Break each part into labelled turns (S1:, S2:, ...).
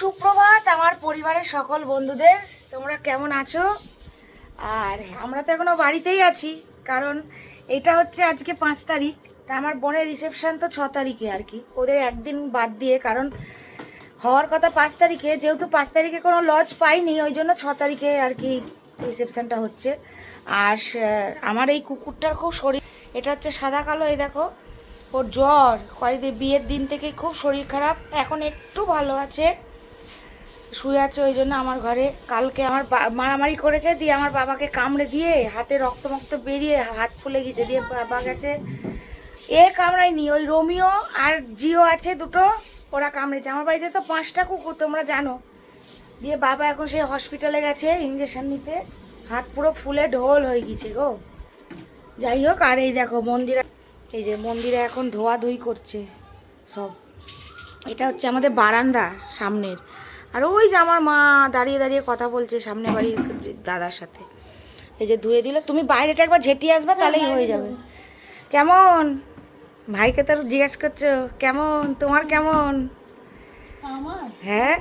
S1: সুপ্রভাত আমার পরিবারের সকল বন্ধুদের। তোমরা কেমন আছো? আর আমরা তো এখনও বাড়িতেই আছি, কারণ এটা হচ্ছে আজকে পাঁচ তারিখ। তা আমার বোনের রিসেপশান তো ছ তারিখে আর কি। ওদের একদিন বাদ দিয়ে, কারণ হওয়ার কথা পাঁচ তারিখে। যেহেতু পাঁচ তারিখে কোনো লজ পাইনি, ওই জন্য ছ তারিখে আর কি রিসেপশানটা হচ্ছে। আর আমার এই কুকুরটার খুব শরীর, এটা হচ্ছে সাদা কালো, এই দেখো। ওর জ্বর, কয়েকদিন বিয়ের দিন থেকে খুব শরীর খারাপ, এখন একটু ভালো আছে। শুয়ে আছে ওই জন্য আমার ঘরে কালকে আমার মারামারি করেছে, দিয়ে আমার বাবাকে কামড়ে দিয়ে হাতে রক্ত মক্ত বেরিয়ে হাত ফুলে গেছে, দিয়ে বাবা গেছে। এ কামড়ায়নি, ওই রোমিও আর জিও আছে দুটো, ওরা কামড়েছে। আমার বাড়িতে তো পাঁচটা কুকুর, তোমরা জানো। দিয়ে বাবা এখন সেই হসপিটালে গেছে ইঞ্জেকশন নিতে। হাত পুরো ফুলে ঢোল হয়ে গেছে গো। যাই হোক, আর এই দেখো মন্দিরে, এই যে মন্দিরে এখন ধোয়াধুয়ি করছে সব। এটা হচ্ছে আমাদের বারান্দা সামনের। আর ওই যে আমার মা দাঁড়িয়ে দাঁড়িয়ে কথা বলছে সামনে বাড়ির দাদার সাথে। এই যে ধুয়ে দিল। তুমি বাইরেটা একবার ঝেঁটিয়ে আসবে তাহলেই হয়ে যাবে। কেমন? ভাইকে তো জিজ্ঞেস করছ কেমন? তোমার কেমন? হ্যাঁ?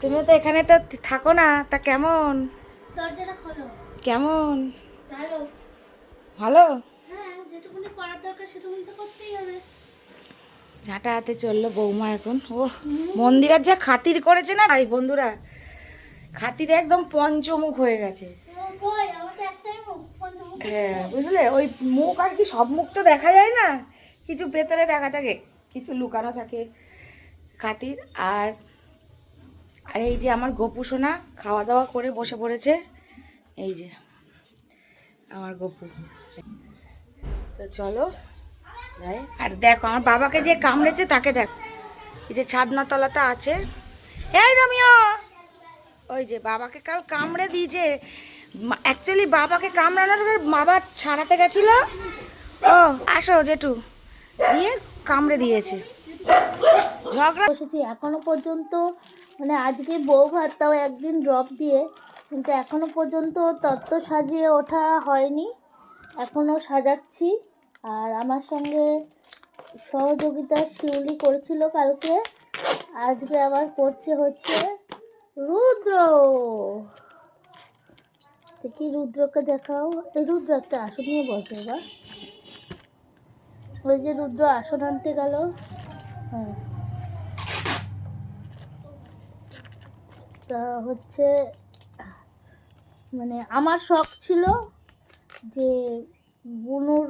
S1: তুমি তো এখানে তো থাকো না তা কেমন? কেমন?
S2: ভালো।
S1: ভালো?
S2: হ্যাঁ যেটুকুনি করার দরকার সেটুকুনি তো করতেই হবে।
S1: ঝাঁটা হাতে চলল বৌমা এখন। ও মন্দিরের যা খাতির করেছে না ভাই বন্ধুরা খাতির একদম পঞ্চমুখ হয়ে গেছে। হ্যাঁ বুঝলে? ওই মুখ আর কি সব মুখ তো দেখা যায় না। কিছু ভেতরে ঢাকা থাকে কিছু লুকানো থাকে খাতির। আর আর এই যে আমার গপু সোনা খাওয়া দাওয়া করে বসে পড়েছে। এই যে আমার গপু। তো চলো আর দেখো, আমার বাবাকে যে কামড়েছে, তাকে দেখ। এই যে ছাদনা তলাতে আছে। এই রমিও! ওই যে বাবাকে কাল কামড়ে দিয়েছে। অ্যাকচুয়ালি বাবাকে কামড়ানোর পর বাবা ছাড়াতে গেছিল। ও, আসো জেঠু। দিয়ে কামড়ে দিয়েছে। ঝগড়া
S2: বসেছি। এখনও পর্যন্ত মানে আজকে বউ ভাত, তাও একদিন ড্রপ দিয়ে। কিন্তু এখনও পর্যন্ত তত্ত্ব সাজিয়ে ওঠা হয়নি। এখনও সাজাচ্ছি। আর আমার সঙ্গে সহযোগিতা শিউলি করেছিল কালকে। আজকে আবার করছে হচ্ছে রুদ্র। দেখি রুদ্রকে দেখাও। এই রুদ্র একটা আসন নিয়ে বসে এবার। ওই যে রুদ্র আসন আনতে গেল। হ্যাঁ। তা হচ্ছে মানে আমার শখ ছিল যে বুনুর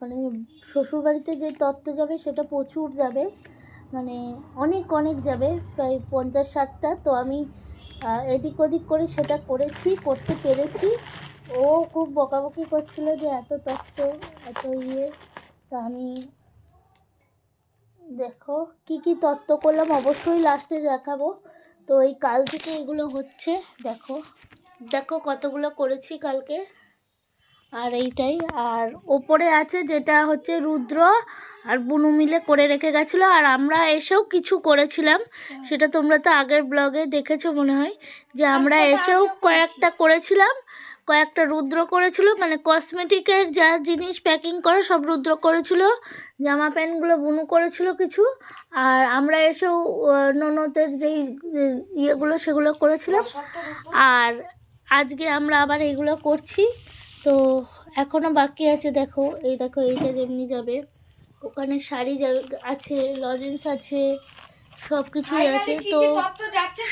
S2: মানে শ্বশুরবাড়িতে যে তত্ত্ব যাবে সেটা প্রচুর যাবে। মানে অনেক অনেক যাবে, প্রায় পঞ্চাশ, ষাটটা। তো আমি এদিক ওদিক করে সেটা করেছি, করতে পেরেছি। ও খুব বকাবকি করছিল যে এত তত্ত্ব, এত ইয়ে। তা আমি, দেখো কি কি তত্ত্ব করলাম, অবশ্যই লাস্টে দেখাবো। তো এই কাল থেকে এগুলো হচ্ছে, দেখো। দেখো কতগুলো করেছি কালকে। আর এইটাই। আর ওপরে আছে যেটা হচ্ছে রুদ্র আর বুনু মিলে করে রেখে গেছিল। আর আমরা এসেও কিছু করেছিলাম। সেটা তোমরা তো আগের ব্লগে দেখেছ মনে হয়। যে আমরা এসেও কয়েকটা করেছিলাম। কয়েকটা রুদ্র করেছিল। মানে কসমেটিকের যা জিনিস প্যাকিং করে সব রুদ্র করেছিল। জামা প্যান্টগুলো বুনু করেছিল কিছু। আর আমরা এসেও ননদের যেই ইয়েগুলো সেগুলো করেছিলাম। আর আজকে আমরা আবার এগুলো করছি। তো এখনও বাকি আছে দেখো এই দেখো এইটা যেমনি যাবে। ওখানে শাড়ি যাবে আছে লজেন্স আছে সব কিছুই আছে তো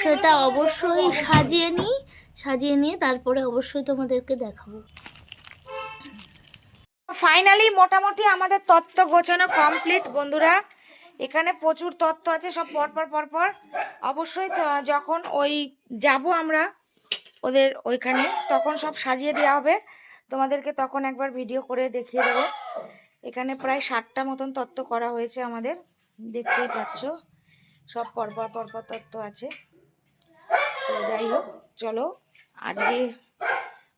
S2: সেটা অবশ্যই সাজিয়ে নিই সাজিয়ে নিয়ে তারপরে অবশ্যই তোমাদেরকে দেখাবো।
S1: ফাইনালি মোটামুটি আমাদের তত্ত্ব গোছানো কমপ্লিট বন্ধুরা। এখানে প্রচুর তত্ত্ব আছে সব পরপর পরপর। অবশ্যই তো যখন ওই যাব আমরা ওদের ওইখানে তখন সব সাজিয়ে দেওয়া হবে। তোমাদেরকে তখন একবার ভিডিও করে দেখিয়ে দেবো। এখানে প্রায় ষাটটা মতন তত্ত্ব করা হয়েছে আমাদের। দেখতেই পাচ্ছ সব পরপর পরপর তত্ত্ব আছে। তো যাই হোক চলো আজকে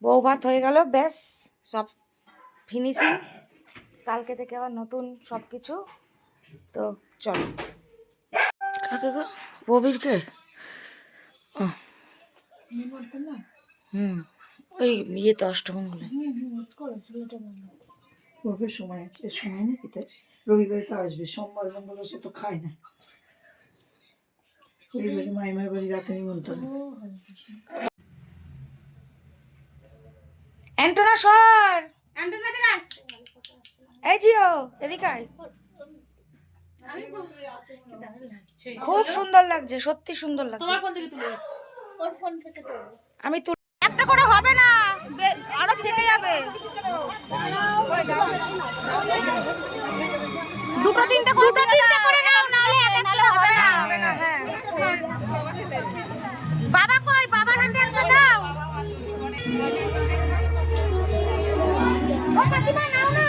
S1: বউ ভাত হয়ে গেল ব্যাস সব ফিনিশিং কালকে থেকে আবার নতুন সব কিছু। তো চলো। কাকে গো? ববিরকে হুম। ওই ইয়ে তো অষ্টমঙ্গলে
S3: করবে সময় আছে সময় নেই তো রবিবারে তো আসবে সোমবার মঙ্গলবার সে তো খায় না। বাড়ি মাইমার বাড়ি রাতে নিমন্ত্রণ।
S1: অ্যান্টোনা সর! এই জিও এদিকে আয়। খুব সুন্দর লাগছে সত্যি সুন্দর লাগছে।
S2: ওর ফোন থেকে তোলো।
S1: আমি তুল একটা করে হবে না। আরও থেকে যাবে। দুটো তিনটে করে দুটো তিনটে করে নাও নাহলে এক একটা হবে না। হবে না হ্যাঁ। বাবা কই? বাবার হাতে একটা দাও। ও কাকিমা নাও না।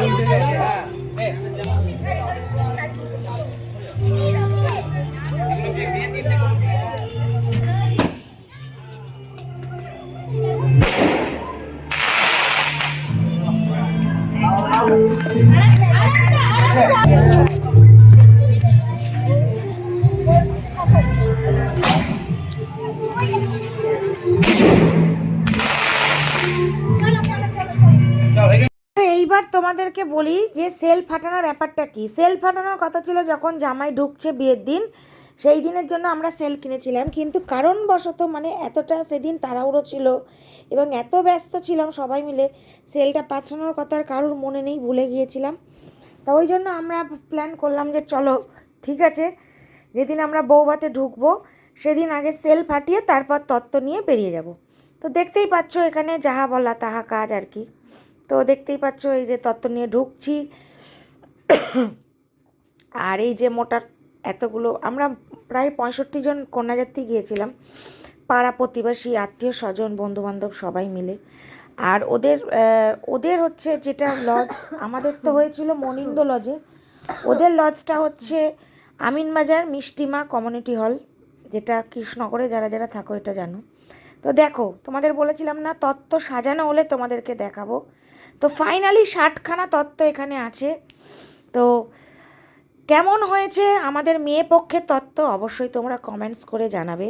S1: এইবার তোমাদেরকে বলি যে সেল ফাটানোর ব্যাপারটা কি? সেল ফাটানোর কথা ছিল যখন জামাই ঢুকছে বিয়ের দিন, সেই দিনের জন্য আমরা সেল কিনেছিলাম। কিন্তু কারণবশত মানে এতটা সেদিন তাড়াহুড়ো ছিল এবং এত ব্যস্ত ছিলাম সবাই মিলে সেলটা পাঠানোর কথা আর কারোর মনে নেই, ভুলে গিয়েছিলাম। তা ওই জন্য আমরা প্ল্যান করলাম যে চলো, ঠিক আছে, যেদিন আমরা বৌভাতে ঢুকবো, সেদিন আগে সেল ফাটিয়ে তারপর তত্ত্ব নিয়ে বেরিয়ে যাব। তো দেখতেই পাচ্ছ এখানে যাহা বলা তাহা কাজ আর কি। তো দেখতেই পাচ্ছ এই যে তত্ত্ব নিয়ে ঢুকছি। আর এই যে মোটা এতগুলো, আমরা প্রায় পঁয়ষট্টি জন কন্যাযাত্রী গিয়েছিলাম। পাড়া প্রতিবেশী, আত্মীয় স্বজন, বন্ধুবান্ধব সবাই মিলে। আর ওদের ওদের হচ্ছে যেটা লজ আমাদের তো হয়েছিল মনিন্দ লজে ওদের লজটা হচ্ছে আমিনবাজার মিষ্টিমা কমিউনিটি হল যেটা কৃষ্ণনগরে যারা যারা থাকো এটা জানো। তো দেখো, তোমাদের বলেছিলাম না, তত্ত্ব সাজানো হলে তোমাদেরকে দেখাবো। তো ফাইনালি ষাটখানা তত্ত্ব এখানে আছে। তো কেমন হয়েছে আমাদের মেয়ে পক্ষের তত্ত্ব অবশ্যই তোমরা কমেন্টস করে জানাবে।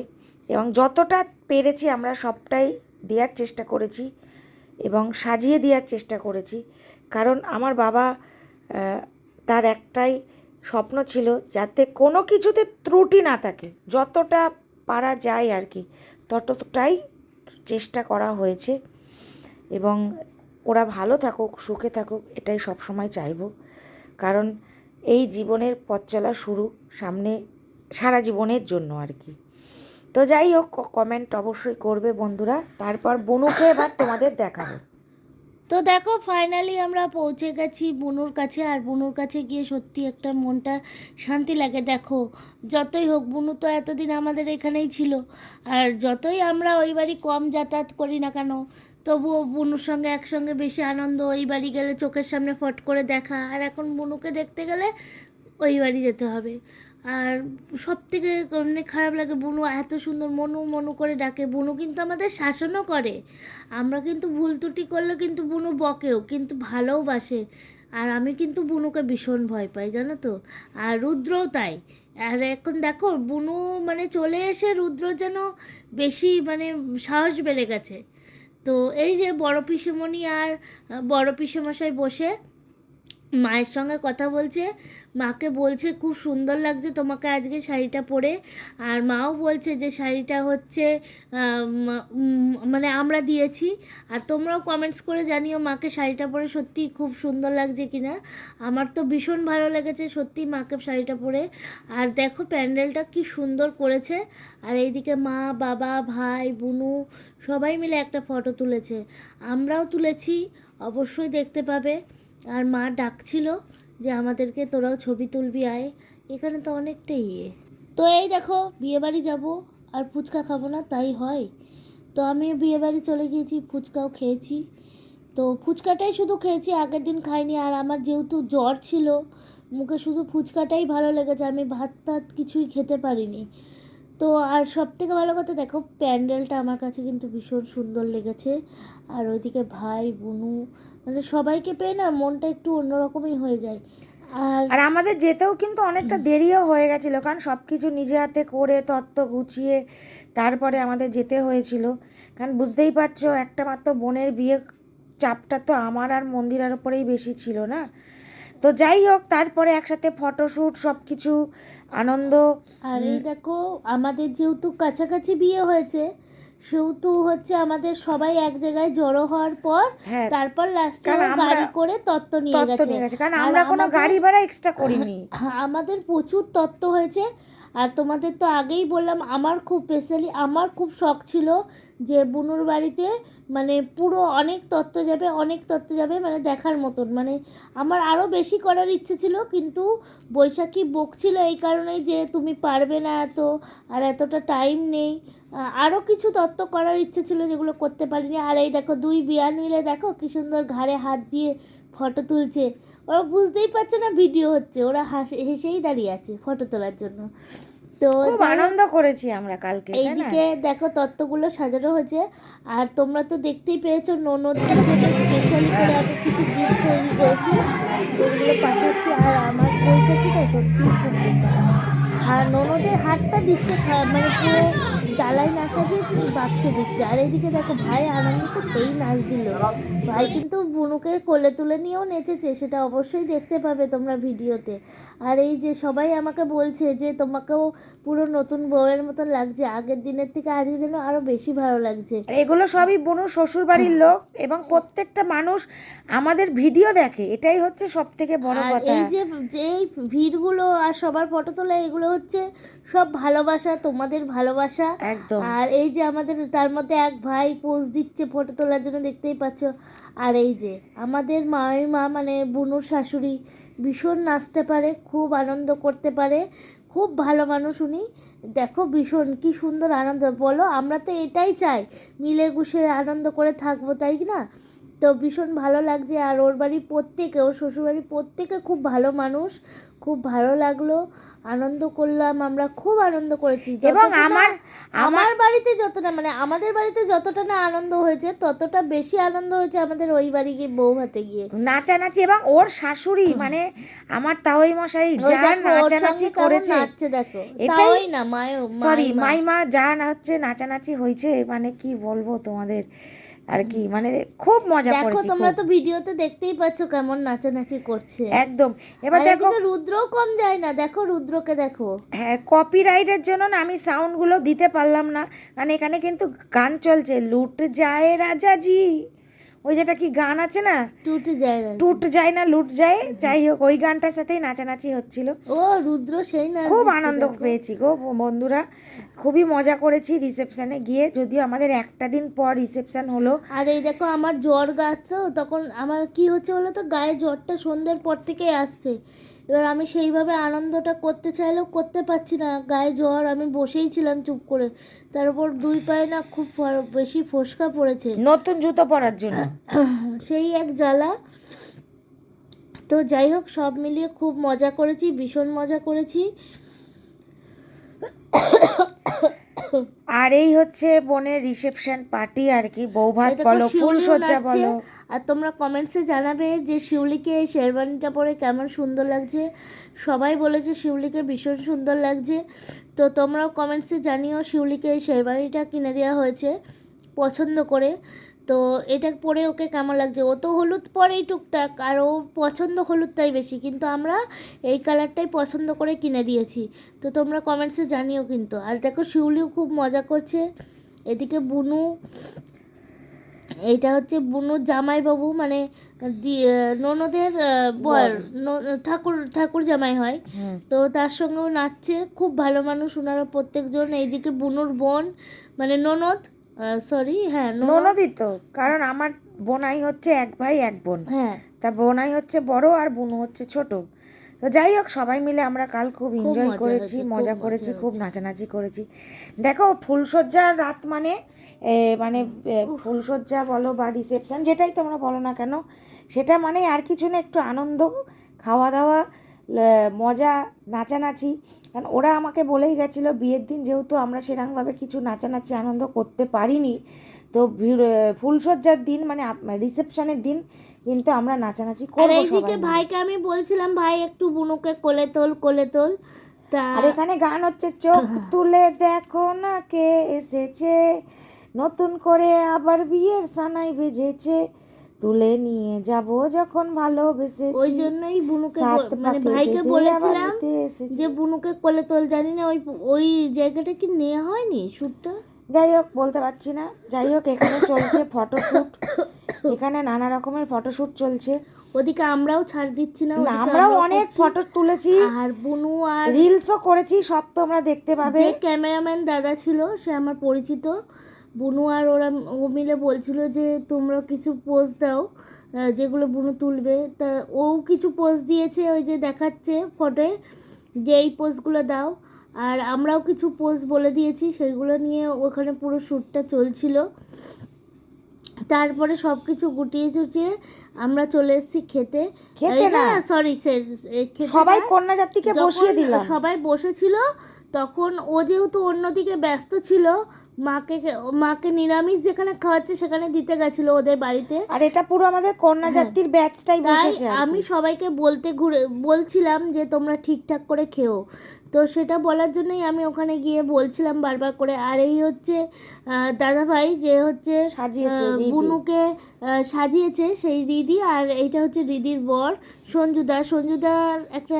S1: এবং যতটা পেরেছি আমরা সবটাই দেওয়ার চেষ্টা করেছি। এবং সাজিয়ে দেওয়ার চেষ্টা করেছি। কারণ আমার বাবা তার একটাই স্বপ্ন ছিল যাতে কোনো কিছুতে ত্রুটি না থাকে। যতটা পারা যায় আর কি, ততটাই চেষ্টা করা হয়েছে এবং ওরা ভালো থাকুক, সুখে থাকুক, এটাই সবসময় চাইব। কারণ এই জীবনের পথ চলা শুরু সামনে, সারা জীবনের জন্য আর কি। তো যাই হোক কমেন্ট অবশ্যই করবে বন্ধুরা। তারপর বনুকে এবার তোমাদের দেখাবো।
S2: তো দেখো ফাইনালি আমরা পৌঁছে গেছি বুনুর কাছে। আর বুনুর কাছে গিয়ে সত্যি একটা মনটা শান্তি লাগে। দেখো, যতই হোক, বুনু তো এতদিন আমাদের এখানেই ছিল। আর যতই আমরা ওই বাড়ি কম যাতায়াত করি না কেন, তবুও বুনুর সঙ্গে একসঙ্গে বেশি আনন্দ, ওই বাড়ি গেলে চোখের সামনে ফট করে দেখা। আর এখন বুনুকে দেখতে গেলে ওই বাড়ি যেতে হবে। আর সব থেকে মানে খারাপ লাগে বুনু, এত সুন্দর মনু মনু করে ডাকে। বুনু কিন্তু আমাদের শাসনও করে। আমরা কিন্তু ভুল ত্রুটি করলে কিন্তু বুনু বকেও, কিন্তু ভালোবাসে আর আমি কিন্তু বুনুকে ভীষণ ভয় পাই, জানো তো? আর রুদ্রও তাই। আর এখন দেখো, বুনু মানে চলে এসে রুদ্র যেন বেশি মানে সাহস বেড়ে গেছে। তো এই যে বড় পিসেমণি আর বড় পিসেমশাই বসে মায়ের সঙ্গে কথা বলছে, মাকে বলছে, খুব সুন্দর লাগছে তোমাকে আজকে শাড়িটা পরে। আর মাও বলছে যে, শাড়িটা হচ্ছে মানে আমরা দিয়েছি। আর তোমরাও কমেন্টস করে জানিও মাকে শাড়িটা পরে সত্যি খুব সুন্দর লাগছে কিনা। আমার তো ভীষণ ভালো লেগেছে সত্যি মাকে শাড়িটা পরে। আর দেখো প্যান্ডেলটা কি সুন্দর করেছে। আর এইদিকে মা, বাবা, ভাই, বুনু সবাই মিলে একটা ফটো তুলেছে। আমরাও তুলেছি, অবশ্যই দেখতে পাবে। আর মা ডাকছিল যে আমাদেরকে তোরাও ছবি তুলবি, আয়। এখানে তো অনেকটাই ইয়ে। তো এই দেখো বিয়েবাড়ি যাব আর ফুচকা খাব না, তাই হয়। তো আমি বিয়েবাড়ি চলে গিয়েছি, ফুচকাও খেয়েছি। তো ফুচকাটাই শুধু খেয়েছি, আগের দিন খাইনি। আর আমার যেহেতু জ্বর ছিল, মুখে শুধু ফুচকাটাই ভালো লেগেছে, আমি ভাত টাত কিছুই খেতে পারিনি। তো আর সব থেকে ভালো কথা, দেখো, প্যান্ডেলটা আমার কাছে কিন্তু ভীষণ সুন্দর লেগেছে। আর ওইদিকে ভাই, বুনু মানে সবাইকে পেয়ে না মনটা একটু অন্যরকমই হয়ে যায়। আর
S1: আর আমাদের যেতেও কিন্তু অনেকটা দেরিও হয়ে গেছিল কারণ সব কিছু নিজে হাতে করে তত্ত্ব গুছিয়ে তারপরে আমাদের যেতে হয়েছিল। কারণ বুঝতেই পারছ একটা মাত্র বোনের বিয়ে চাপটা তো আমার আর মন্দিরের ওপরেই বেশি ছিল না। তো যাই হোক তারপরে একসাথে ফটোশ্যুট সব কিছু আনন্দ।
S2: আর এই দেখো আমাদের যেহেতু কাছাকাছি বিয়ে হয়েছে সেহেতু হচ্ছে আমাদের সবাই এক জায়গায় জড়ো হওয়ার পর
S1: হ্যাঁ
S2: তারপর লাস্টে গাড়ি করে তত্ত্ব নিয়ে গেছে।
S1: কারণ আমরা কোনো গাড়ি ভাড়া এক্সট্রা করিনি।
S2: আমাদের প্রচুর তত্ত্ব হয়েছে। আর তোমাদের তো আগেই বললাম আমার খুব স্পেশালি আমার খুব শখ ছিল যে বুনুর বাড়িতে মানে পুরো অনেক তত্ত্ব যাবে অনেক তত্ত্ব যাবে মানে দেখার মতন। মানে আমার আরও বেশি করার ইচ্ছে ছিল কিন্তু বৈশাখী বকছিল এই কারণেই যে তুমি পারবে না এত আর এতটা টাইম নেই। আরও কিছু তত্ত্ব করার ইচ্ছে ছিল যেগুলো করতে পারিনি। আর এই দেখো দুই বিয়ান মিলে দেখো কি সুন্দর ঘাড়ে হাত দিয়ে ফটো তুলছে। ওরা বুঝতেই পারছে না ভিডিও হচ্ছে ওরা হাসে হেসেই দাঁড়িয়ে আছে ফটো তোলার জন্য। তো
S1: আনন্দ করেছি আমরা কালকে
S2: এইদিকে দেখো তত্ত্বগুলো সাজানো হয়েছে। আর তোমরা তো দেখতেই পেয়েছ ননদদের জন্য স্পেশালি করে আমি কিছু গিফট তৈরি করেছি যেগুলো পাঠাচ্ছি। আর আমার বৈশাখীটা সত্যিই খুব। আর ননদের হাতটা দিচ্ছে মানে পুরো ডালাই না সাজিয়ে তিনি বাক্সে দিচ্ছে। আর এইদিকে দেখো ভাই আনন্দ তো সেই নাচ দিল। ভাই কিন্তু বুনুকে কোলে তুলে নিয়েও নেচেছে, সেটা অবশ্যই দেখতে পাবে তোমরা ভিডিওতে। আর এই যে সবাই আমাকে বলছে যে তোমাকেও পুরো নতুন বউয়ের মতন লাগছে। আগের দিনের থেকে আজকে যেন আরও বেশি ভালো লাগছে।
S1: এগুলো সবই বনুর শ্বশুর বাড়ির লোক এবং প্রত্যেকটা মানুষ আমাদের ভিডিও দেখে। এটাই হচ্ছে সব থেকে বড় কথা।
S2: এই যে যে এই ভিড়গুলো আর সবার ফটো তোলা এগুলো হচ্ছে সব ভালোবাসা তোমাদের ভালোবাসা।
S1: একদম।
S2: আর এই যে আমাদের তার মধ্যে এক ভাই পোজ দিচ্ছে ফটো তোলার জন্য দেখতেই পাচ্ছ। আর এই যে আমাদের মামিমা মানে বুনুর শাশুড়ি ভীষণ নাচতে পারে, খুব আনন্দ করতে পারে, খুব ভালো মানুষ উনি। দেখো ভীষণ, কি সুন্দর আনন্দ। বলো, আমরা তো এটাই চাই, মিলে গুষে আনন্দ করে থাকব, তাই না? তো ভীষণ ভালো লাগছে, আর ওর বাড়ির প্রত্যেকে, ওর শ্বশুরবাড়ি প্রত্যেকে খুব ভালো মানুষ, খুব ভালো লাগল। আনন্দ করলাম আমরা খুব আনন্দ করেছি।
S1: এবং আমার আমার
S2: বাড়িতে যতটা মানে আমাদের বাড়িতে যতটা না আনন্দ হয়েছে ততটা বেশি আনন্দ হয়েছে আমাদের ওই বাড়ি গিয়ে বউ হাতে গিয়ে।
S1: নাচানাচি এবং ওর শাশুড়ি মানে আমার তাওই মশাই যা নাচানাচি করেছে।
S2: নাচছে দেখো।
S1: এটাই-
S2: না মায়ও
S1: সরি
S2: মাইমা।
S1: যা হচ্ছে নাচানাচি হয়েছে মানে কি বলব তোমাদের? আর কি মানে খুব মজা
S2: দেখো তোমরা তো ভিডিওতে দেখতেই পাচ্ছ কেমন নাচানাচি করছে।
S1: একদম। এবার দেখো
S2: রুদ্র কম যায় না দেখো রুদ্রকে দেখো।
S1: হ্যাঁ কপিরাইটের জন্য না আমি সাউন্ডগুলো দিতে পারলাম না। কারণ এখানে কিন্তু গান চলছে লুট যায় রাজাজি। ওই যেটা কি গান আছে না?
S2: টুট যায় না।
S1: টুট যায় না লুট যায়। যাই হোক ওই গানটার সাথেই নাচানাচি হচ্ছিল।
S2: ও রুদ্র সেই না
S1: খুব আনন্দ পেয়েছি গো বন্ধুরা। খুবই মজা করেছি রিসেপশনে গিয়ে। যদিও আমাদের একটা দিন পর রিসেপশন হলো।
S2: আর এই দেখো আমার জ্বর গাছ তখন আমার কি হচ্ছে বলো তো গায়ে জ্বরটা সন্ধ্যের পর থেকেই আসছে। এবার আমি সেইভাবে আনন্দটা করতে চাইলেও করতে পারছি না। গায়ে জ্বর আমি বসেই ছিলাম চুপ করে। তারপর দুই পায়ে না খুব বেশি ফোসকা পড়েছে।
S1: নতুন জুতো পরার জন্য।
S2: সেই এক জ্বালা। তো যাই হোক সব মিলিয়ে খুব মজা করেছি ভীষণ মজা করেছি।
S1: আর এই হচ্ছে বোনের রিসেপশন পার্টি আর কি। বৌভাত বলো ফুল সজ্জা বলো।
S2: আর তোমরা কমেন্টসে জানাবে যে শিউলিকে এই শেরবানিটা পরে কেমন সুন্দর লাগছে। সবাই বলেছে শিউলিকে ভীষণ সুন্দর লাগছে। তো তোমরাও কমেন্টসে জানিও শিউলিকে এই শেরবানিটা কিনে দেওয়া হয়েছে পছন্দ করে। তো এটা পরে ওকে কেমন লাগছে? ও তো হলুদ পরেই টুকটাক আর ও পছন্দ হলুদটাই বেশি কিন্তু আমরা এই কালারটাই পছন্দ করে কিনে দিয়েছি। তো তোমরা কমেন্টসে জানিও কিন্তু। আর দেখো শিউলিও খুব মজা করছে। এদিকে বুনু এইটা হচ্ছে বুনুর জামাইবাবু মানে ননদের বর ঠাকুর ঠাকুর জামাই হয়। তো তার সঙ্গেও নাচছে খুব ভালো মানুষ ওনারা প্রত্যেকজন। এইদিকে বুনুর বোন মানে ননদ সরি হ্যাঁ ননদ
S1: তো কারণ আমার বোনাই হচ্ছে এক ভাই এক বোন।
S2: হ্যাঁ।
S1: তা বোনাই হচ্ছে বড় আর বোন হচ্ছে ছোট। তো যাই হোক সবাই মিলে আমরা কাল খুব এনজয় করেছি মজা করেছি খুব নাচানাচি করেছি। দেখো ফুলসজ্জার রাত মানে মানে ফুলসজ্জা বলো বা রিসেপশন যেটাই তোমরা বলো না কেন সেটা মানে আর কিছু না একটু আনন্দ খাওয়া দাওয়া মজা নাচানাচি কারণ ওরা আমাকে বলেই গেছিল বিয়ের দিন যেহেতু আমরা সেরকমভাবে কিছু নাচানাচি আনন্দ করতে পারিনি তো ফুলসজ্জার দিন মানে রিসেপশনের দিন কিন্তু আমরা নাচানাচি করব সবাই
S2: ভাইকে আমি বলছিলাম ভাই একটু বুনুকে কোলে তোল কোলে তোল। তা
S1: আর এখানে গান হচ্ছে চোখ তুলে দেখো না কে এসেছে নতুন করে আবার বিয়ের সানাই বেজেছে। তুলে নিয়ে যাব যখন ভালোবেসেছি।
S2: ওই জন্যই বুনুকে মানে ভাইকে বলেছিলাম। যে বুনুকে কোলে তোল জানি না ওই ওই জায়গাটা কি নেওয়া হয়নি শ্যুটটা
S1: যাই হোক বলতে পারছি না। যাই হোক এখানে চলছে ফটোশ্যুট। এখানে নানা রকমের ফটোশ্যুট চলছে।
S2: ওদিকে আমরাও ছাড় দিচ্ছি না
S1: আমরাও অনেক ফটো তুলেছি।
S2: আর বুনু আর
S1: রিলসও করেছি সব তোমরা দেখতে পাবে।
S2: যে ক্যামেরাম্যান দাদা ছিল সে আমার পরিচিত। বুনু আর ওরা ও মিলে বলছিল যে তোমরা কিছু পোজ দাও যেগুলো বুনু তুলবে। তা ও কিছু পোজ দিয়েছে ওই যে দেখাচ্ছে ফটোয় যে এই পোজগুলো দাও। আর আমরাও কিছু পোজ বলে দিয়েছি সেইগুলো নিয়ে ওখানে পুরো শ্যুটটা চলছিল। তারপরে সব কিছু গুটিয়ে চুটিয়ে আমরা চলে এসেছি খেতে।
S1: খেতে না।
S2: সরি
S1: সবাই কন্যা যাত্রীকে বসিয়ে দিলাম।
S2: সবাই বসেছিল তখন ও যেহেতু অন্যদিকে ব্যস্ত ছিল মাকে মাকে নিরামিষ যেখানে খাওয়াচ্ছে সেখানে দিতে গেছিল ওদের বাড়িতে।
S1: আর এটা পুরো আমাদের কন্যা জাতির ব্যাচটাই বসেছে
S2: আমি সবাইকে বলতে ঘুরে বলছিলাম যে তোমরা ঠিকঠাক করে খেও। তো সেটা বলার জন্যই আমি ওখানে গিয়ে বলছিলাম বারবার করে। আর এই হচ্ছে আহ, দাদাভাই যে হচ্ছে বুনুকে সাজিয়েছে সেই রিদি। আর এইটা হচ্ছে রিদির বর সঞ্জুদা। সঞ্জুদার একটা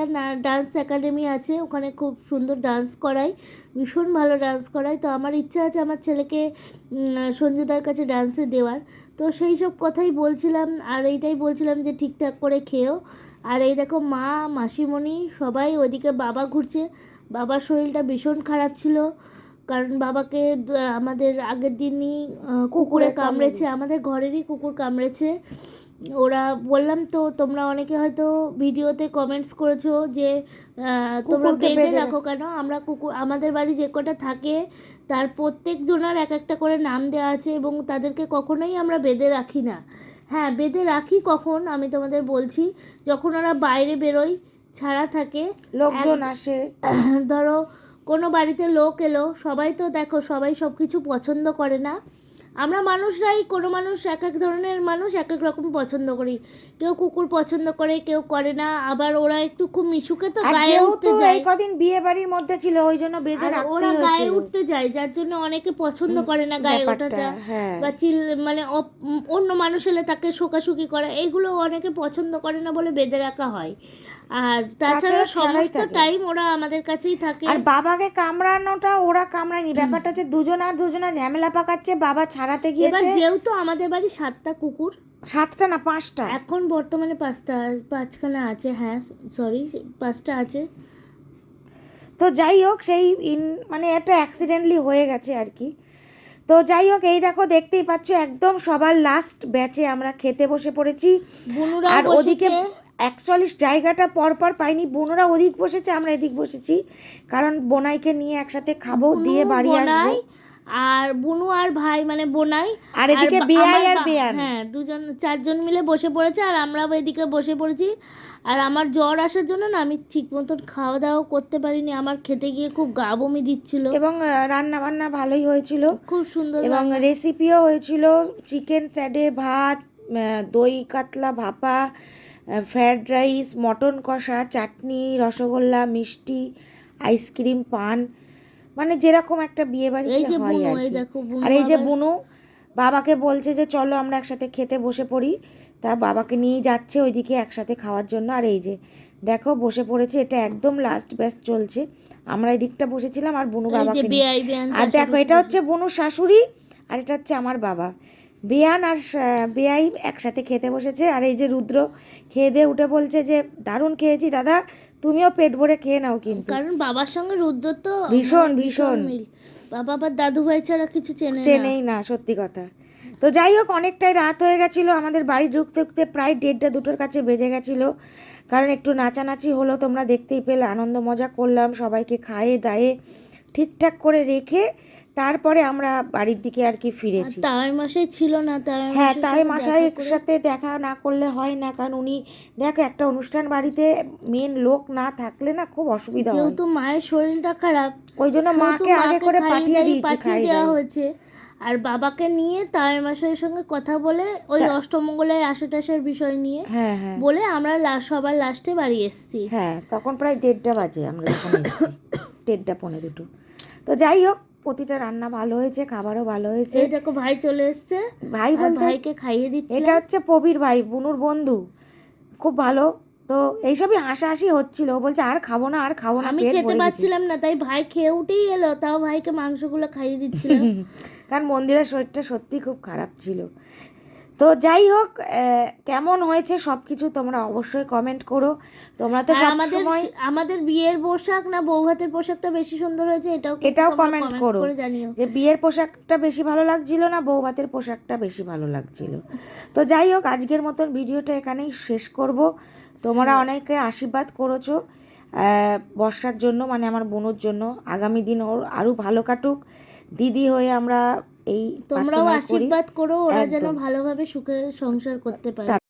S2: ডান্স একাডেমি আছে। ওখানে খুব সুন্দর ডান্স করায়। ভীষণ ভালো ডান্স করায়। তো আমার ইচ্ছা আছে আমার ছেলেকে সঞ্জুদার কাছে ডান্সে দেওয়ার। তো সেই সব কথাই বলছিলাম। আর এইটাই বলছিলাম যে ঠিকঠাক করে খেও আর এই দেখো মা মাসিমণি সবাই ওদিকে বাবা ঘুরছে। বাবার শরীরটা ভীষণ খারাপ ছিল কারণ বাবাকে আমাদের আগের দিনই কুকুরে কামড়েছে। আমাদের ঘরেরই কুকুর কামড়েছে। ওরা বললাম তো তোমরা অনেকে হয়তো ভিডিওতে কমেন্টস করেছ যে তোমরা বেঁধে রাখো কেন? আমরা কুকুর আমাদের বাড়ি যে কটা থাকে তার প্রত্যেক জনের এক একটা করে নাম দেওয়া আছে এবং তাদেরকে কখনোই আমরা বেঁধে রাখি না। হ্যাঁ বেঁধে রাখি কখন? আমি তোমাদের বলছি যখন ওরা বাইরে বেরোয় ছাড়া থাকে
S1: লোকজন আসে।
S2: ধরো কোনো বাড়িতে লোক এলো সবাই তো দেখো সবাই সব কিছু পছন্দ করে না। আমরা মানুষরাই কোনো মানুষ এক এক ধরনের মানুষ এক এক রকম পছন্দ করি। কেউ কুকুর পছন্দ করে কেউ করে না। আবার ওরা একটু খুব মিশুকে তো গায়ে উঠতে যায়।
S1: কদিন বিয়ে বাড়ির মধ্যে ছিল ওই জন্য বেঁধে
S2: আর
S1: রাখতেই
S2: ওরা গায়ে উঠতে যায় যার জন্য অনেকে পছন্দ করে না গায়ে ওঠাটা
S1: হ্যাঁ।
S2: বা চিল মানে অন্য মানুষ এলে তাকে শোকাশুকি করা এইগুলো অনেকে পছন্দ করে না বলে বেঁধে রাখা হয়। আর তাছাড়া সমস্ত টাইম ওরা আমাদের কাছেই থাকে।
S1: আর বাবাকে কামড়ানোটা ওরা কামড়ায়নি। ব্যাপারটা হচ্ছে দুজনা দুজনা ঝামেলা পাকাচ্ছে বাবা ছাড়াতে
S2: এবার
S1: গিয়েছে।
S2: যেহেতু আমাদের বাড়ি সাতটা কুকুর
S1: সাতটা না পাঁচটা।
S2: এখন বর্তমানে পাঁচটা পাঁচখানা আছে হ্যাঁ সরি পাঁচটা আছে।
S1: তো যাই হোক সেই ইন মানে একটা অ্যাক্সিডেন্টলি হয়ে গেছে আর কি। তো যাই হোক এই দেখো দেখতেই পাচ্ছ একদম সবার লাস্ট ব্যাচে আমরা খেতে বসে পড়েছি। আর ওদিকে একচল্লিশ জায়গাটা পরপর পর পাইনি বোনরা ওদিক বসেছে আমরা এদিক বসেছি। কারণ বোনাইকে নিয়ে একসাথে খাব দিয়ে বাড়ি আসব।
S2: আর বুনু আর ভাই মানে বোনাই
S1: আর এদিকে বেয়াই আর বেয়ান।
S2: হ্যাঁ দুজন চারজন মিলে বসে পড়েছে আর আমরাও এদিকে বসে পড়েছি। আর আমার জ্বর আসার জন্য না আমি ঠিক মতন খাওয়া দাওয়া করতে পারিনি আমার খেতে গিয়ে খুব গা বমি দিচ্ছিল।
S1: এবং রান্না বান্না ভালোই হয়েছিল।
S2: খুব সুন্দর
S1: এবং রেসিপিও হয়েছিল চিকেন স্যাডে ভাত দই কাতলা ভাপা ফ্রায়েড রাইস মটন কষা চাটনি রসগোল্লা মিষ্টি আইসক্রিম পান মানে যেরকম একটা বিয়ে বাড়িতে হয় আর
S2: এই
S1: কি।
S2: দেখো
S1: আর এই যে বুনু বাবাকে বলছে যে চলো আমরা একসাথে খেতে বসে পড়ি। তা বাবাকে নিয়ে যাচ্ছে ওইদিকে একসাথে খাওয়ার জন্য। আর এই যে দেখো বসে পড়েছে এটা একদম লাস্ট ব্যাচ চলছে। আমরা এই দিকটা বসেছিলাম আর বুনু বাবাকে আর দেখো এটা হচ্ছে বনুর শাশুড়ি আর এটা হচ্ছে আমার বাবা। বেয়ান আর বেয়াই একসাথে খেতে বসেছে। আর এই যে রুদ্র খেয়ে দিয়ে উঠে বলছে যে দারুণ খেয়েছি দাদা তুমিও পেট ভরে খেয়ে নাও কিন্তু।
S2: কারণ বাবার সঙ্গে রুদ্র তো
S1: ভীষণ,
S2: মানে
S1: ভীষণ।
S2: বাবা আবার দাদু ভাই ছাড়া কিছু চেনে
S1: চেনেই না সত্যি কথা। তো যাই হোক অনেকটাই রাত হয়ে গেছিল। আমাদের বাড়ি ঢুকতে ঢুকতে প্রায় দেড়টা দুটোর কাছে বেজে গেছিল। কারণ একটু নাচানাচি হলো তোমরা দেখতেই পেলে আনন্দ মজা করলাম সবাইকে খায়ে দায়ে ঠিকঠাক করে রেখে তারপরে আমরা বাড়ির দিকে আর কি ফিরেছি।
S2: তাই মাসে ছিল না তাই
S1: হ্যাঁ তাই মাসাইয়ের সাথে দেখা না করলে হয় না কারণ উনি দেখো একটা অনুষ্ঠান বাড়িতে মেন লোক না থাকলে না খুব অসুবিধা হয়।
S2: যেহেতু মায়ের শরীরটা খারাপ
S1: ওই জন্য মাকে আগে করে পাঠিয়ে দিয়েছি খাই
S2: দেওয়া হয়েছে। আর বাবাকে নিয়ে তাই মাসের সঙ্গে কথা বলে ওই অষ্টমঙ্গলায় আশে টাশের বিষয় নিয়ে
S1: হ্যাঁ হ্যাঁ।
S2: বলে আমরা সবার লাস্টে বাড়ি এসেছি।
S1: হ্যাঁ তখন প্রায় দেড়টা বাজে আমরা দেড়টা পৌনে দুটো। তো যাই হোক প্রতিটা রান্না ভালো হয়েছে খাবারও ভালো হয়েছে।
S2: এই দেখো ভাই চলে এসছে।
S1: ভাই বলতে
S2: ভাইকে খাইয়ে দিচ্ছে
S1: এটা হচ্ছে প্রবীর ভাই বুনুর বন্ধু। খুব ভালো। তো এইসবই হাসাহাসি হচ্ছিল। বলছে আর খাব না আর খাব না
S2: আমি খেতে পারছিলাম না তাই ভাই খেয়ে উঠেই এলো তাও ভাইকে মাংসগুলো খাইয়ে দিচ্ছিলাম।
S1: কারণ মন্দিরের শরীরটা সত্যি খুব খারাপ ছিল। তো যাই হোক কেমন হয়েছে সব কিছু তোমরা অবশ্যই কমেন্ট করো। তোমরা তো
S2: আমাদের আমাদের বিয়ের পোশাক না বউ বৌভাতের পোশাকটা বেশি সুন্দর হয়েছে এটাও
S1: এটাও
S2: কমেন্ট
S1: করো। যে বিয়ের পোশাকটা বেশি ভালো লাগছিল না বউ ভাতের পোশাকটা বেশি ভালো লাগছিল। তো যাই হোক আজকের মতন ভিডিওটা এখানেই শেষ করব। তোমরা অনেকে আশীর্বাদ করেছ বর্ষার জন্য মানে আমার বোনের জন্য। আগামী দিন ওর আরও ভালো কাটুক। দিদি হয়ে আমরা এই
S2: তোমরাও আশীর্বাদ করো ওরা যেন ভালোভাবে সুখে সংসার করতে পারে।